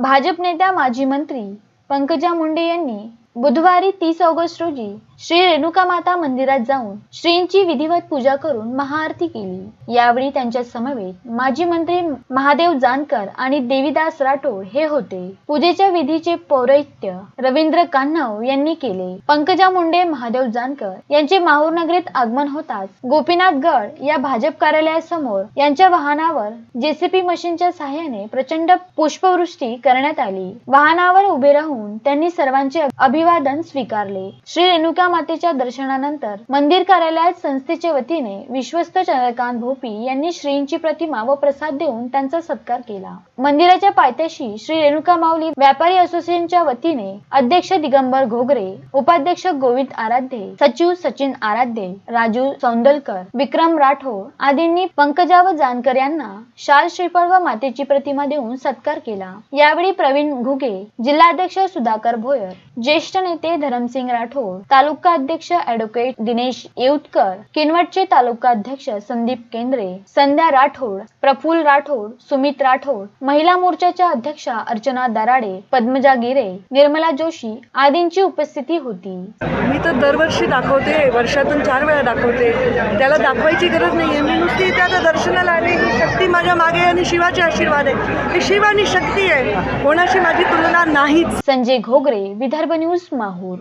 भाजप नेत्या माजी मंत्री पंकजा मुंडे यांनी बुधवारी तीस ऑगस्ट रोजी श्री रेणुका माता मंदिरात जाऊन श्रींची विधिवत पूजा करून महाआरती केली. यावेळी त्यांच्या समवेत माजी मंत्री महादेव जानकर आणि देवीदास राठोड हे होते. पूजेच्या विधीचे पौरैत्य रवींद्र कान्हव यांनी केले. पंकजा मुंडे महादेव जानकर यांचे माहूर नगरीत आगमन होताच गोपीनाथ गड या भाजप कार्यालयासमोर यांच्या वाहनावर जेसीपी मशीनच्या सहाय्याने प्रचंड पुष्पवृष्टी करण्यात आली. वाहनावर उभे राहून त्यांनी सर्वांचे अभिवादन स्वीकारले. श्री रेणुका मातेच्या दर्शनानंतर मंदिर कार्यालयात संस्थेच्या वतीने विश्वस्त चंद्रकांत भोपी यांनी श्रींची प्रतिमा व प्रसाद देऊन त्यांचा सत्कार केला. मंदिराच्या पायथ्याशी श्री रेणुका माऊली व्यापारी असोसिएशनच्या वतीने अध्यक्ष दिगंबर घोगरे उपाध्यक्ष गोविंद आराध्ये सचिव सचिन आराध्ये राजू सौंदलकर विक्रम राठोड आदींनी पंकजा व जानकर यांना शाल श्रीफळ व मातेची प्रतिमा देऊन सत्कार केला. यावेळी प्रवीण घुगे जिल्हाध्यक्ष सुधाकर भोयर ज्येष्ठ नेते धरमसिंग राठोड तालुका अध्यक्ष ऍडव्होकेट दिनेश येऊतकर किनवटचे तालुका अध्यक्ष संदीप केंद्रे संध्या राठोड प्रफुल्ल राठोड सुमित राठोड महिला मोर्चाच्या अध्यक्षा अर्चना दराडे पद्मजा गिरे निर्मला जोशी आदींची उपस्थिती होती. मी तर दरवर्षी दाखवते वर्षातून चार वेळा दाखवते. त्याला दाखवायची गरज नाही आहे मी नुसती त्याच्या दर्शनाला आले. ही शक्ती माझ्या मागे आणि शिवाचे आशीर्वाद आहे. ही शिव आणि शक्ती आहे. कोणाशी माझी तुलना नाहीच. संजय घोगरे विदर्भ न्यूज माहूर.